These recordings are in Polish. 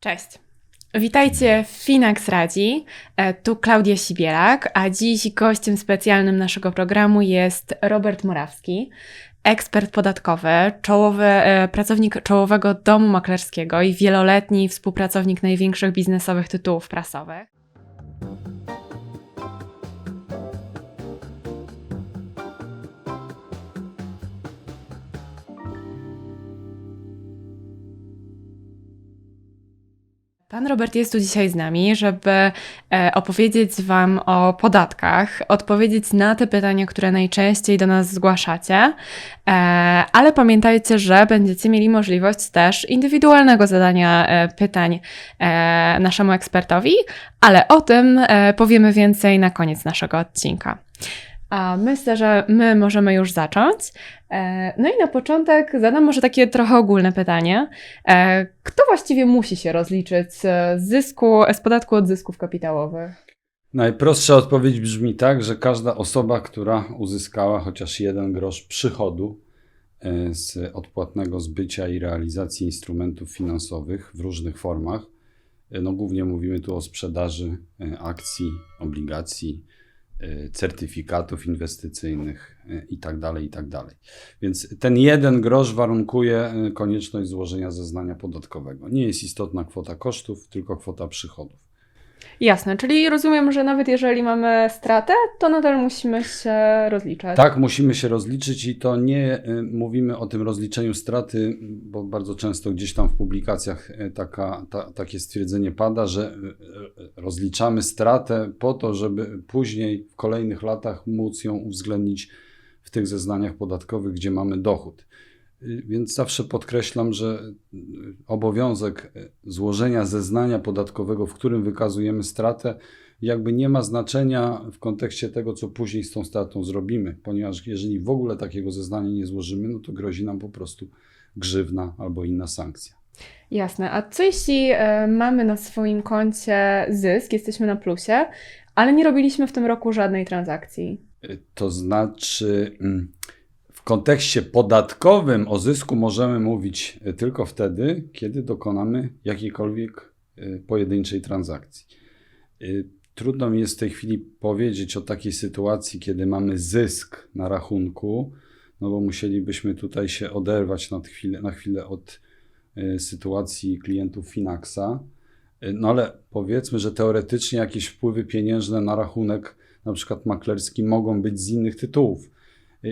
Cześć. Witajcie w Finax Radzi. E, Tu Klaudia Sibielak, a dziś gościem specjalnym naszego programu jest Robert Morawski, ekspert podatkowy, czołowy, e, pracownik czołowego domu maklerskiego i wieloletni współpracownik największych biznesowych tytułów prasowych. Pan Robert jest tu dzisiaj z nami, żeby e, opowiedzieć Wam o podatkach, odpowiedzieć na te pytania, które najczęściej do nas zgłaszacie, e, ale pamiętajcie, że będziecie mieli możliwość też indywidualnego zadania e, pytań naszemu ekspertowi, ale o tym powiemy więcej na koniec naszego odcinka. A myślę, że my możemy już zacząć. E, No i na początek zadam może takie trochę ogólne pytanie. E, Kto właściwie musi się rozliczyć z zysku, z podatku od zysków kapitałowych? Najprostsza odpowiedź brzmi tak, że każda osoba, która uzyskała chociaż jeden grosz przychodu e, z odpłatnego zbycia i realizacji instrumentów finansowych w różnych formach, e, no głównie mówimy tu o sprzedaży e, akcji, obligacji, e, certyfikatów inwestycyjnych e, i tak dalej, i tak dalej. Więc ten jeden grosz warunkuje e, konieczność złożenia zeznania podatkowego. Nie jest istotna kwota kosztów, tylko kwota przychodów. Jasne, czyli rozumiem, że nawet jeżeli mamy stratę, to nadal musimy się rozliczać. Tak, musimy się rozliczyć i to nie y, mówimy o tym rozliczeniu straty, bo bardzo często gdzieś tam w publikacjach y, taka, ta, takie stwierdzenie pada, że y, rozliczamy stratę po to, żeby później w kolejnych latach móc ją uwzględnić w tych zeznaniach podatkowych, gdzie mamy dochód. Y, Więc zawsze podkreślam, że y, obowiązek y, złożenia zeznania podatkowego, w którym wykazujemy stratę, jakby nie ma znaczenia w kontekście tego, co później z tą stratą zrobimy, ponieważ jeżeli w ogóle takiego zeznania nie złożymy, no to grozi nam po prostu grzywna albo inna sankcja. Jasne. A co jeśli e, mamy na swoim koncie zysk, jesteśmy na plusie, ale nie robiliśmy w tym roku żadnej transakcji? To znaczy, mm, kontekście podatkowym o zysku możemy mówić y, tylko wtedy, kiedy dokonamy jakiejkolwiek y, pojedynczej transakcji. Y, Trudno mi jest w tej chwili powiedzieć o takiej sytuacji, kiedy mamy zysk na rachunku, no bo musielibyśmy tutaj się oderwać na chwilę, na chwilę od sytuacji klientów Finaxa. No ale powiedzmy, że teoretycznie jakieś wpływy pieniężne na rachunek, na przykład maklerski, mogą być z innych tytułów,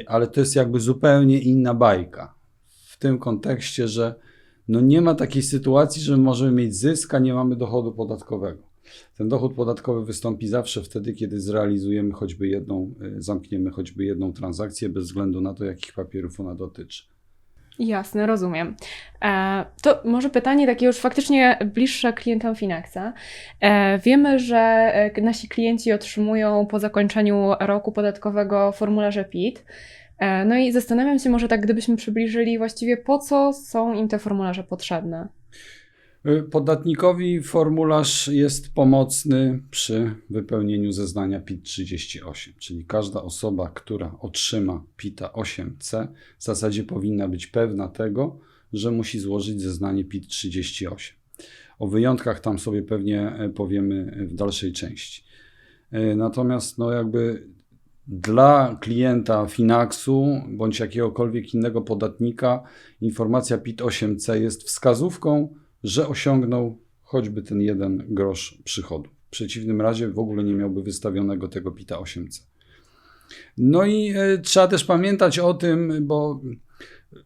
ale to jest jakby zupełnie inna bajka. W tym kontekście, że no nie ma takiej sytuacji, że możemy mieć zysk, a nie mamy dochodu podatkowego. Ten dochód podatkowy wystąpi zawsze wtedy, kiedy zrealizujemy choćby jedną, y, zamkniemy choćby jedną transakcję, bez względu na to, jakich papierów ona dotyczy. Jasne, rozumiem. E, to może pytanie takie już faktycznie bliższe klientom Finaxa. E, wiemy, że e, nasi klienci otrzymują po zakończeniu roku podatkowego formularze PIT. No i zastanawiam się może tak, gdybyśmy przybliżyli właściwie po co są im te formularze potrzebne. Y, Podatnikowi formularz jest pomocny przy wypełnieniu zeznania PIT-38, czyli każda osoba, która otrzyma PIT-a 8C, w zasadzie powinna być pewna tego, że musi złożyć zeznanie PIT-38. O wyjątkach tam sobie pewnie e, powiemy w dalszej części. E, Natomiast no jakby dla klienta Finaxu bądź jakiegokolwiek innego podatnika informacja PIT-8C jest wskazówką, że osiągnął choćby ten jeden grosz przychodu. W przeciwnym razie w ogóle nie miałby wystawionego tego PIT-a 8C. No i e, trzeba też pamiętać o tym, bo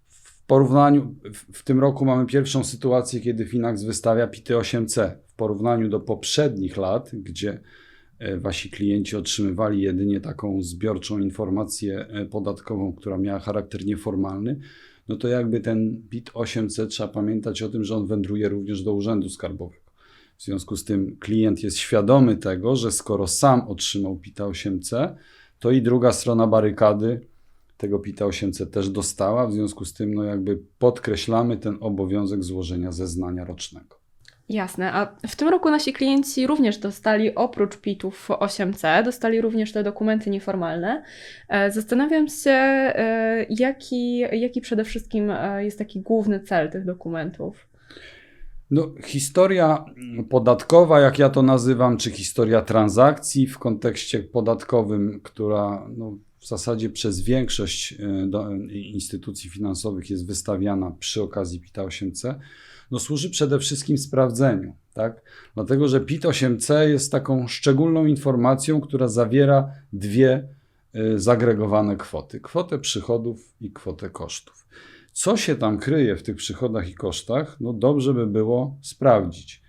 w porównaniu, w, tym roku mamy pierwszą sytuację, kiedy Finax wystawia PIT-y 8C. W porównaniu do poprzednich lat, gdzie wasi klienci otrzymywali jedynie taką zbiorczą informację e, podatkową, która miała charakter nieformalny, no to jakby ten PIT 8C trzeba pamiętać o tym, że on wędruje również do Urzędu Skarbowego. W związku z tym klient jest świadomy tego, że skoro sam otrzymał PIT 8C, to i druga strona barykady tego PIT 8C też dostała. W związku z tym no jakby podkreślamy ten obowiązek złożenia zeznania rocznego. Jasne, a w tym roku nasi klienci również dostali oprócz PIT-ów 8C, dostali również te dokumenty nieformalne. E, Zastanawiam się, e, jaki, jaki przede wszystkim e, jest taki główny cel tych dokumentów. No, historia podatkowa, jak ja to nazywam, czy historia transakcji w kontekście podatkowym, która no, w zasadzie przez większość instytucji finansowych jest wystawiana przy okazji PIT 8C, no, służy przede wszystkim sprawdzeniu. Tak? Dlatego, że PIT 8C jest taką szczególną informacją, która zawiera dwie y, zagregowane kwoty: kwotę przychodów i kwotę kosztów. Co się tam kryje w tych przychodach i kosztach, no dobrze by było sprawdzić.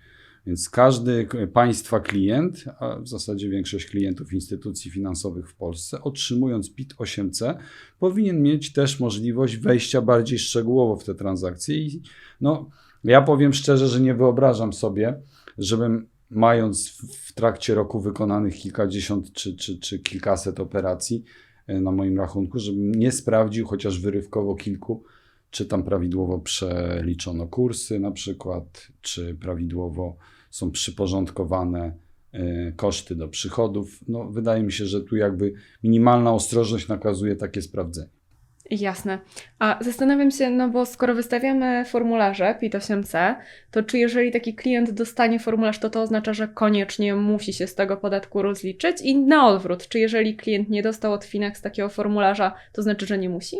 Więc każdy państwa klient, a w zasadzie większość klientów instytucji finansowych w Polsce, otrzymując PIT 8C, powinien mieć też możliwość wejścia bardziej szczegółowo w te transakcje. I no, ja powiem szczerze, że nie wyobrażam sobie, żebym mając w trakcie roku wykonanych kilkadziesiąt czy, czy, czy kilkaset operacji e, na moim rachunku, żebym nie sprawdził chociaż wyrywkowo kilku, czy tam prawidłowo przeliczono kursy na przykład, czy prawidłowo są przyporządkowane e, koszty do przychodów. No, wydaje mi się, że tu jakby minimalna ostrożność nakazuje takie sprawdzenie. Jasne. A zastanawiam się, no bo skoro wystawiamy formularze PIT-8C, to czy jeżeli taki klient dostanie formularz, to to oznacza, że koniecznie musi się z tego podatku rozliczyć? I na odwrót, czy jeżeli klient nie dostał od Finax takiego formularza, to znaczy, że nie musi?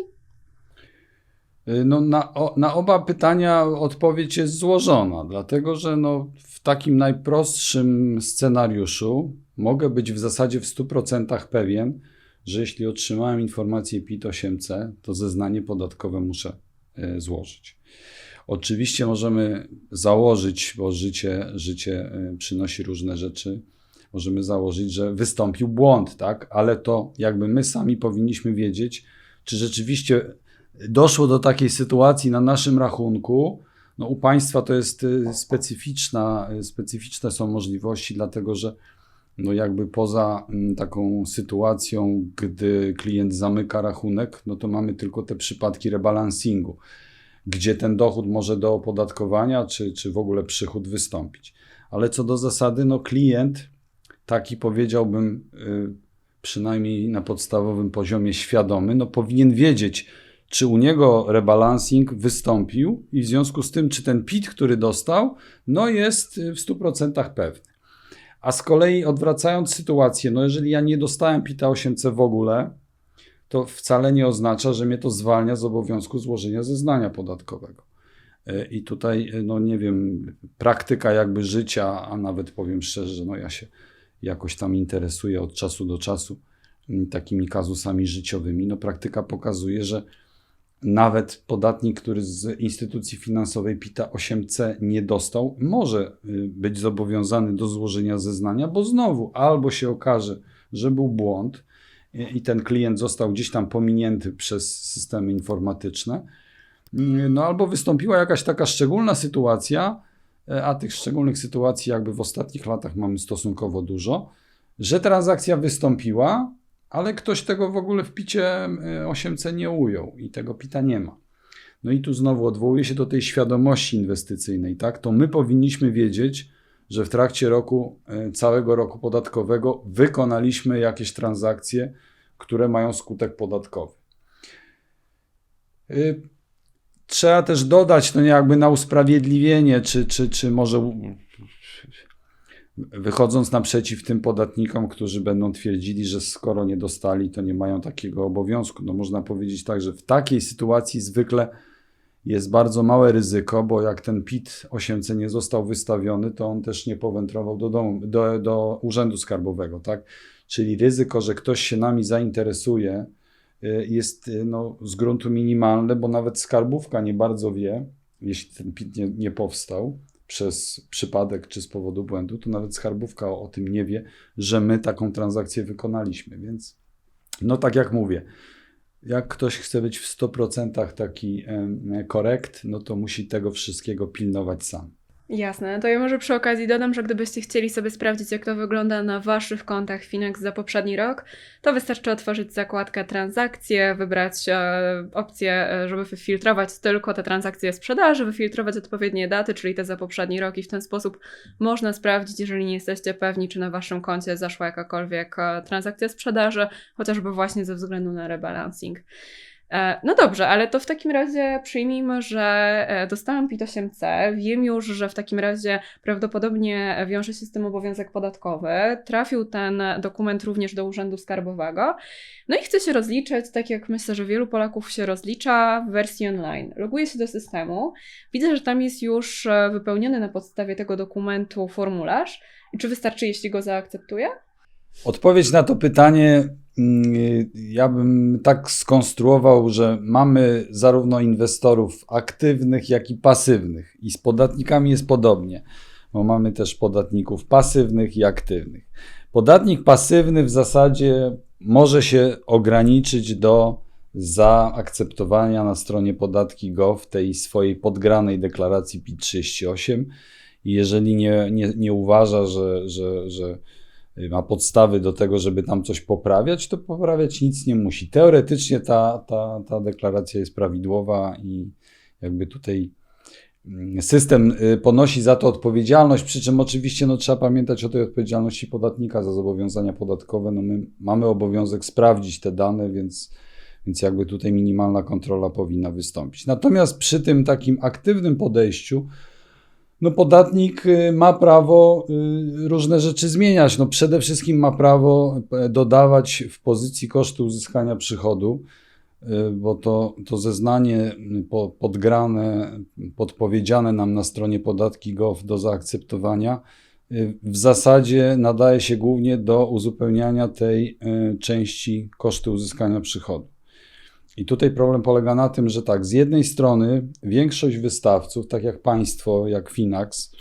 Y, no, na, o, na oba pytania odpowiedź jest złożona, dlatego że no, w takim najprostszym scenariuszu mogę być w zasadzie w 100% pewien, że jeśli otrzymałem informację PIT-8C, to zeznanie podatkowe muszę e, złożyć. Oczywiście możemy założyć, bo życie, życie e, przynosi różne rzeczy, możemy założyć, że wystąpił błąd, tak? Ale to jakby my sami powinniśmy wiedzieć, czy rzeczywiście doszło do takiej sytuacji na naszym rachunku. No, u państwa to jest e, specyficzna, specyficzne są możliwości, dlatego że no jakby poza mm, taką sytuacją, gdy klient zamyka rachunek, no to mamy tylko te przypadki rebalansingu, gdzie ten dochód może do opodatkowania, czy, czy w ogóle przychód wystąpić. Ale co do zasady, no klient taki powiedziałbym, y, przynajmniej na podstawowym poziomie świadomy, no powinien wiedzieć, czy u niego rebalancing wystąpił i w związku z tym, czy ten PIT, który dostał, no jest w 100% pewny. A z kolei odwracając sytuację, no jeżeli ja nie dostałem PITA 8C w ogóle, to wcale nie oznacza, że mnie to zwalnia z obowiązku złożenia zeznania podatkowego. I tutaj, no nie wiem, praktyka jakby życia, a nawet powiem szczerze, no ja się jakoś tam interesuję od czasu do czasu takimi kazusami życiowymi. No praktyka pokazuje, że nawet podatnik, który z instytucji finansowej PITA 8C nie dostał, może y, być zobowiązany do złożenia zeznania, bo znowu albo się okaże, że był błąd i ten klient został gdzieś tam pominięty przez systemy informatyczne, y, no albo wystąpiła jakaś taka szczególna sytuacja, y, a tych szczególnych sytuacji jakby w ostatnich latach mamy stosunkowo dużo, że transakcja wystąpiła, ale ktoś tego w ogóle w picie 8C nie ujął i tego pita nie ma. No i tu znowu odwołuje się do tej świadomości inwestycyjnej, tak? To my powinniśmy wiedzieć, że w trakcie roku, e, całego roku podatkowego wykonaliśmy jakieś transakcje, które mają skutek podatkowy. Y, trzeba też dodać, no jakby na usprawiedliwienie, czy, czy, czy może wychodząc naprzeciw tym podatnikom, którzy będą twierdzili, że skoro nie dostali, to nie mają takiego obowiązku. No można powiedzieć tak, że w takiej sytuacji zwykle jest bardzo małe ryzyko, bo jak ten PIT 8C nie został wystawiony, to on też nie powędrował do, domu, do, do urzędu skarbowego, tak? Czyli ryzyko, że ktoś się nami zainteresuje, y, jest y, no, z gruntu minimalne, bo nawet skarbówka nie bardzo wie, jeśli ten PIT nie, nie powstał, przez przypadek czy z powodu błędu, to nawet skarbówka o, o tym nie wie, że my taką transakcję wykonaliśmy. Więc, no tak jak mówię, jak ktoś chce być w 100% taki korekt, no to musi tego wszystkiego pilnować sam. Jasne, to ja może przy okazji dodam, że gdybyście chcieli sobie sprawdzić, jak to wygląda na Waszych kontach Finex za poprzedni rok, to wystarczy otworzyć zakładkę transakcje, wybrać e, opcję, e, żeby wyfiltrować tylko te transakcje sprzedaży, wyfiltrować odpowiednie daty, czyli te za poprzedni rok i w ten sposób można sprawdzić, jeżeli nie jesteście pewni, czy na Waszym koncie zaszła jakakolwiek e, transakcja sprzedaży, chociażby właśnie ze względu na rebalancing. E, No dobrze, ale to w takim razie przyjmijmy, że e, dostałam PIT-8C, wiem już, że w takim razie prawdopodobnie wiąże się z tym obowiązek podatkowy, trafił ten dokument również do Urzędu Skarbowego, no i chcę się rozliczyć, tak jak myślę, że wielu Polaków się rozlicza w wersji online. Loguję się do systemu, widzę, że tam jest już e, wypełniony na podstawie tego dokumentu formularz. I czy wystarczy, jeśli go zaakceptuję? Odpowiedź na to pytanie ja bym tak skonstruował, że mamy zarówno inwestorów aktywnych, jak i pasywnych. I z podatnikami jest podobnie, bo mamy też podatników pasywnych i aktywnych. Podatnik pasywny w zasadzie może się ograniczyć do zaakceptowania na stronie podatki.gov tej swojej podgranej deklaracji PIT-38 i jeżeli nie, nie, nie uważa, że, że, że ma podstawy do tego, żeby tam coś poprawiać, to poprawiać nic nie musi. Teoretycznie ta, ta, ta deklaracja jest prawidłowa i jakby tutaj mm, system y, ponosi za to odpowiedzialność, przy czym oczywiście no, trzeba pamiętać o tej odpowiedzialności podatnika za zobowiązania podatkowe. No, my mamy obowiązek sprawdzić te dane, więc, więc jakby tutaj minimalna kontrola powinna wystąpić. Natomiast przy tym takim aktywnym podejściu, no podatnik y, ma prawo y, różne rzeczy zmieniać. No przede wszystkim ma prawo e, dodawać w pozycji kosztu uzyskania przychodu, y, bo to, to zeznanie po, podgrane, podpowiedziane nam na stronie podatki.gov do zaakceptowania w zasadzie nadaje się głównie do uzupełniania tej części kosztu uzyskania przychodu. I tutaj problem polega na tym, że tak, z jednej strony większość wystawców, tak jak państwo, jak Finax,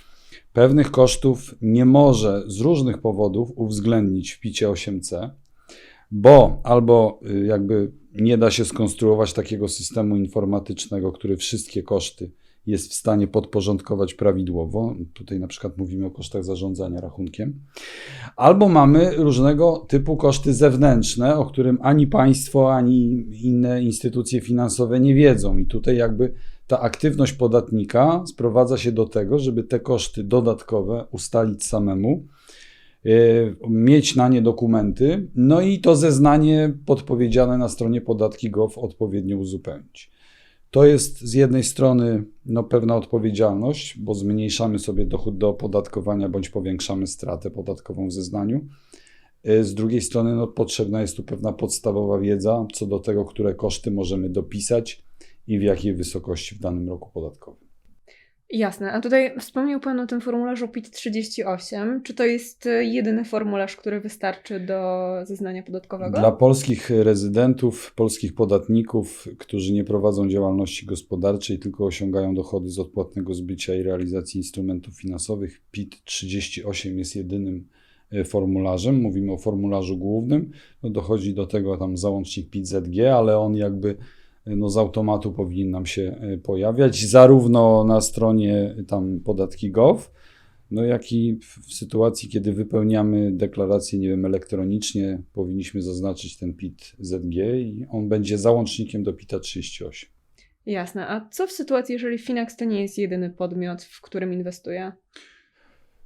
pewnych kosztów nie może z różnych powodów uwzględnić w picie 8C, bo albo y, jakby nie da się skonstruować takiego systemu informatycznego, który wszystkie koszty jest w stanie podporządkować prawidłowo. Tutaj na przykład mówimy o kosztach zarządzania rachunkiem. Albo mamy różnego typu koszty zewnętrzne, o którym ani państwo, ani inne instytucje finansowe nie wiedzą. I tutaj jakby ta aktywność podatnika sprowadza się do tego, żeby te koszty dodatkowe ustalić samemu, yy, mieć na nie dokumenty, no i to zeznanie podpowiedziane na stronie podatki.gov odpowiednio uzupełnić. To jest z jednej strony no, pewna odpowiedzialność, bo zmniejszamy sobie dochód do opodatkowania bądź powiększamy stratę podatkową w zeznaniu. Y, z drugiej strony no, potrzebna jest tu pewna podstawowa wiedza co do tego, które koszty możemy dopisać i w jakiej wysokości w danym roku podatkowym. Jasne. A tutaj wspomniał Pan o tym formularzu PIT-38. Czy to jest e, jedyny formularz, który wystarczy do zeznania podatkowego? Dla polskich rezydentów, polskich podatników, którzy nie prowadzą działalności gospodarczej, tylko osiągają dochody z odpłatnego zbycia i realizacji instrumentów finansowych, PIT-38 jest jedynym e, formularzem. Mówimy o formularzu głównym. No dochodzi do tego tam załącznik PIT-ZG, ale on jakby no z automatu powinien nam się e, pojawiać, zarówno na stronie tam podatki.gov, no jak i w sytuacji, kiedy wypełniamy deklarację, nie wiem, elektronicznie, powinniśmy zaznaczyć ten PIT ZG i on będzie załącznikiem do PITA 38. Jasne. A co w sytuacji, jeżeli Finax to nie jest jedyny podmiot, w którym inwestuje?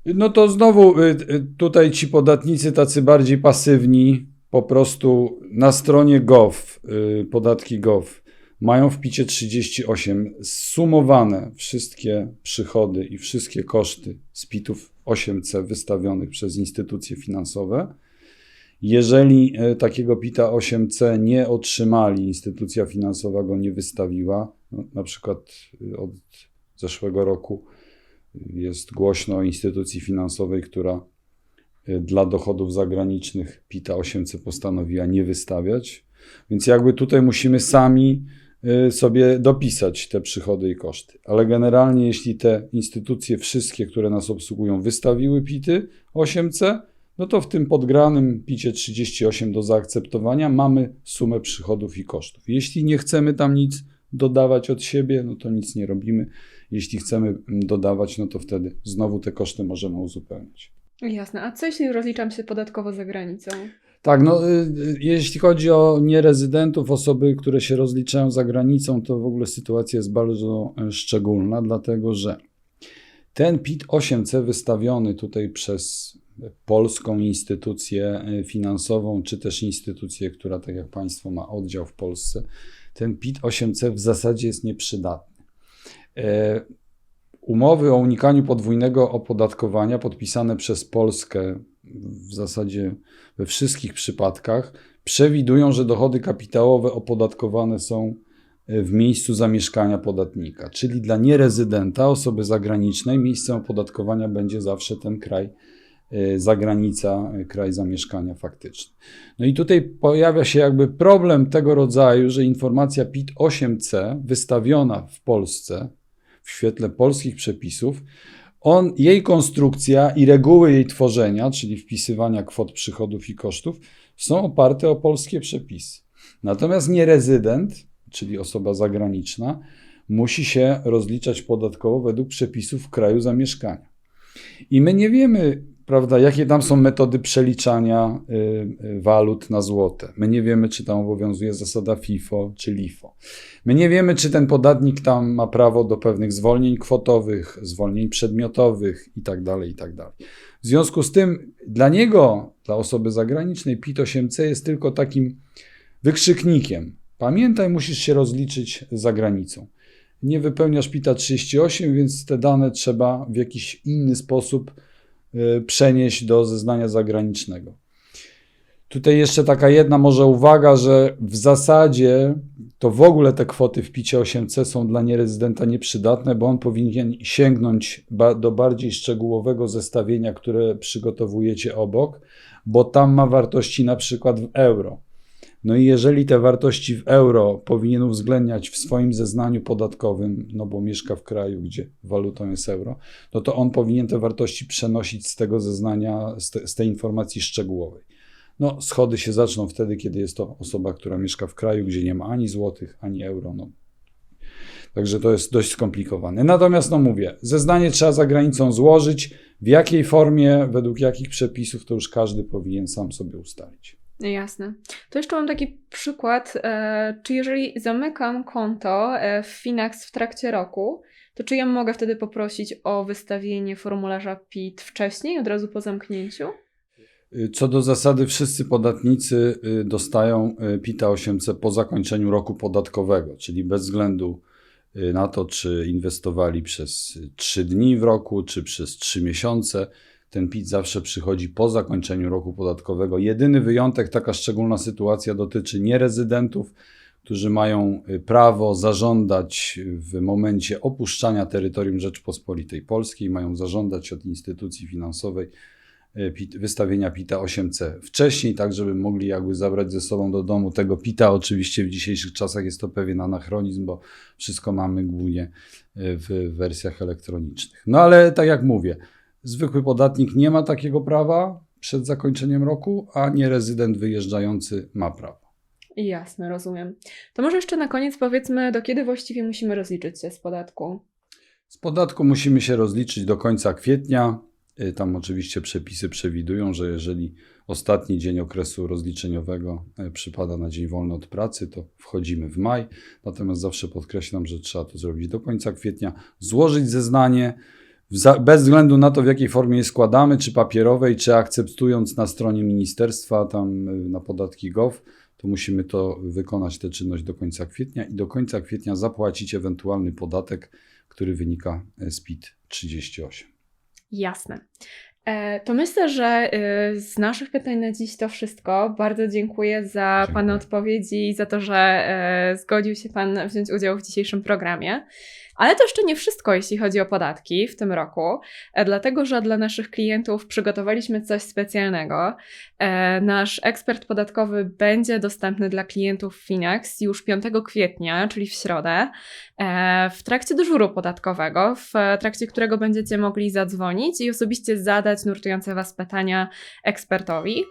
No to znowu y, tutaj ci podatnicy tacy bardziej pasywni, po prostu na stronie gov, podatki gov, mają w picie 38 sumowane wszystkie przychody i wszystkie koszty z pitów 8C wystawionych przez instytucje finansowe. Jeżeli e, takiego PITA 8C nie otrzymali, instytucja finansowa go nie wystawiła, no, na przykład e, od zeszłego roku jest głośno o instytucji finansowej, która e, dla dochodów zagranicznych PITA 8C postanowiła nie wystawiać. Więc jakby tutaj musimy sami sobie dopisać te przychody i koszty. Ale generalnie, jeśli te instytucje, wszystkie, które nas obsługują, wystawiły PIT-y 8C, no to w tym podgranym PIT-cie 38 do zaakceptowania mamy sumę przychodów i kosztów. Jeśli nie chcemy tam nic dodawać od siebie, no to nic nie robimy. Jeśli chcemy mm, dodawać, no to wtedy znowu te koszty możemy uzupełnić. Jasne. A co jeśli rozliczam się podatkowo za granicą? Tak, no, y, y, jeśli chodzi o nierezydentów, osoby, które się rozliczają za granicą, to w ogóle sytuacja jest bardzo e, szczególna, dlatego że ten PIT 8C wystawiony tutaj przez polską instytucję e, finansową, czy też instytucję, która, tak jak Państwo, ma oddział w Polsce, ten PIT 8C w zasadzie jest nieprzydatny. E, Umowy o unikaniu podwójnego opodatkowania podpisane przez Polskę w zasadzie we wszystkich przypadkach przewidują, że dochody kapitałowe opodatkowane są e, w miejscu zamieszkania podatnika, czyli dla nierezydenta, osoby zagranicznej, miejscem opodatkowania będzie zawsze ten kraj, e, zagranica, e, kraj zamieszkania faktyczny. No i tutaj pojawia się jakby problem tego rodzaju, że informacja PIT 8C wystawiona w Polsce w świetle polskich przepisów, on, jej konstrukcja i reguły jej tworzenia, czyli wpisywania kwot przychodów i kosztów, są oparte o polskie przepisy. Natomiast nierezydent, czyli osoba zagraniczna, musi się rozliczać podatkowo według przepisów kraju zamieszkania. I my nie wiemy, prawda, jakie tam są metody przeliczania y, y, walut na złote. My nie wiemy, czy tam obowiązuje zasada FIFO czy LIFO. My nie wiemy, czy ten podatnik tam ma prawo do pewnych zwolnień kwotowych, zwolnień przedmiotowych itd. itd. W związku z tym dla niego, dla osoby zagranicznej, PIT 8C jest tylko takim wykrzyknikiem. Pamiętaj, musisz się rozliczyć za granicą. Nie wypełniasz PITA 38, więc te dane trzeba w jakiś inny sposób przenieść do zeznania zagranicznego. Tutaj jeszcze taka jedna może uwaga, że w zasadzie to w ogóle te kwoty w picie 8C są dla nierezydenta nieprzydatne, bo on powinien sięgnąć do bardziej szczegółowego zestawienia, które przygotowujecie obok, bo tam ma wartości na przykład w euro. No i jeżeli te wartości w euro powinien uwzględniać w swoim zeznaniu podatkowym, no bo mieszka w kraju, gdzie walutą jest euro, no to on powinien te wartości przenosić z tego zeznania, z, te, z tej informacji szczegółowej. No, schody się zaczną wtedy, kiedy jest to osoba, która mieszka w kraju, gdzie nie ma ani złotych, ani euro. No. Także to jest dość skomplikowane. Natomiast, no mówię, zeznanie trzeba za granicą złożyć. W jakiej formie, według jakich przepisów, to już każdy powinien sam sobie ustalić. Jasne. To jeszcze mam taki przykład. E, czy jeżeli zamykam konto e, w Finax w trakcie roku, to czy ja mogę wtedy poprosić o wystawienie formularza PIT wcześniej, od razu po zamknięciu? Co do zasady, wszyscy podatnicy y, dostają y, PITA 8C po zakończeniu roku podatkowego, czyli bez względu y, na to, czy inwestowali przez 3 dni w roku, czy przez 3 miesiące. Ten PIT zawsze przychodzi po zakończeniu roku podatkowego. Jedyny wyjątek, taka szczególna sytuacja dotyczy nierezydentów, którzy mają prawo zażądać w momencie opuszczania terytorium Rzeczpospolitej Polskiej, mają zażądać od instytucji finansowej PIT, wystawienia PITA 8C wcześniej, tak żeby mogli jakby zabrać ze sobą do domu tego PITA. Oczywiście w dzisiejszych czasach jest to pewien anachronizm, bo wszystko mamy głównie w wersjach elektronicznych. No ale tak jak mówię, zwykły podatnik nie ma takiego prawa przed zakończeniem roku, a nierezydent wyjeżdżający ma prawo. Jasne, rozumiem. To może jeszcze na koniec powiedzmy, do kiedy właściwie musimy rozliczyć się z podatku? Z podatku musimy się rozliczyć do końca kwietnia. Y, Tam oczywiście przepisy przewidują, że jeżeli ostatni dzień okresu rozliczeniowego y, przypada na dzień wolny od pracy, to wchodzimy w maj. Natomiast zawsze podkreślam, że trzeba to zrobić do końca kwietnia, złożyć zeznanie. Bez względu na to, w jakiej formie je składamy, czy papierowej, czy akceptując na stronie ministerstwa, tam y, na podatki gov, to musimy to wykonać tę czynność do końca kwietnia i do końca kwietnia zapłacić ewentualny podatek, który wynika y, z PIT 38. Jasne. E, To myślę, że y, z naszych pytań na dziś to wszystko. Bardzo dziękuję za Dziękuję. Pana odpowiedzi i za to, że e, zgodził się Pan wziąć udział w dzisiejszym programie. Ale to jeszcze nie wszystko, jeśli chodzi o podatki w tym roku, e, dlatego że dla naszych klientów przygotowaliśmy coś specjalnego. E, Nasz ekspert podatkowy będzie dostępny dla klientów Finax już 5 kwietnia, czyli w środę, e, w trakcie dyżuru podatkowego, w trakcie którego będziecie mogli zadzwonić i osobiście zadać nurtujące Was pytania ekspertowi.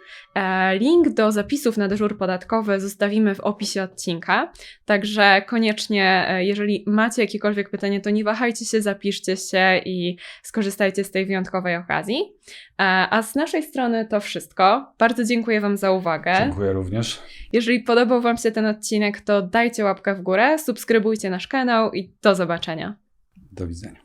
Link do zapisów na dyżur podatkowy zostawimy w opisie odcinka, także koniecznie, jeżeli macie jakiekolwiek pytanie, to nie wahajcie się, zapiszcie się i skorzystajcie z tej wyjątkowej okazji. E, A z naszej strony to wszystko. Bardzo dziękuję Wam za uwagę. Dziękuję również. Jeżeli podobał Wam się ten odcinek, to dajcie łapkę w górę, subskrybujcie nasz kanał i do zobaczenia. Do widzenia.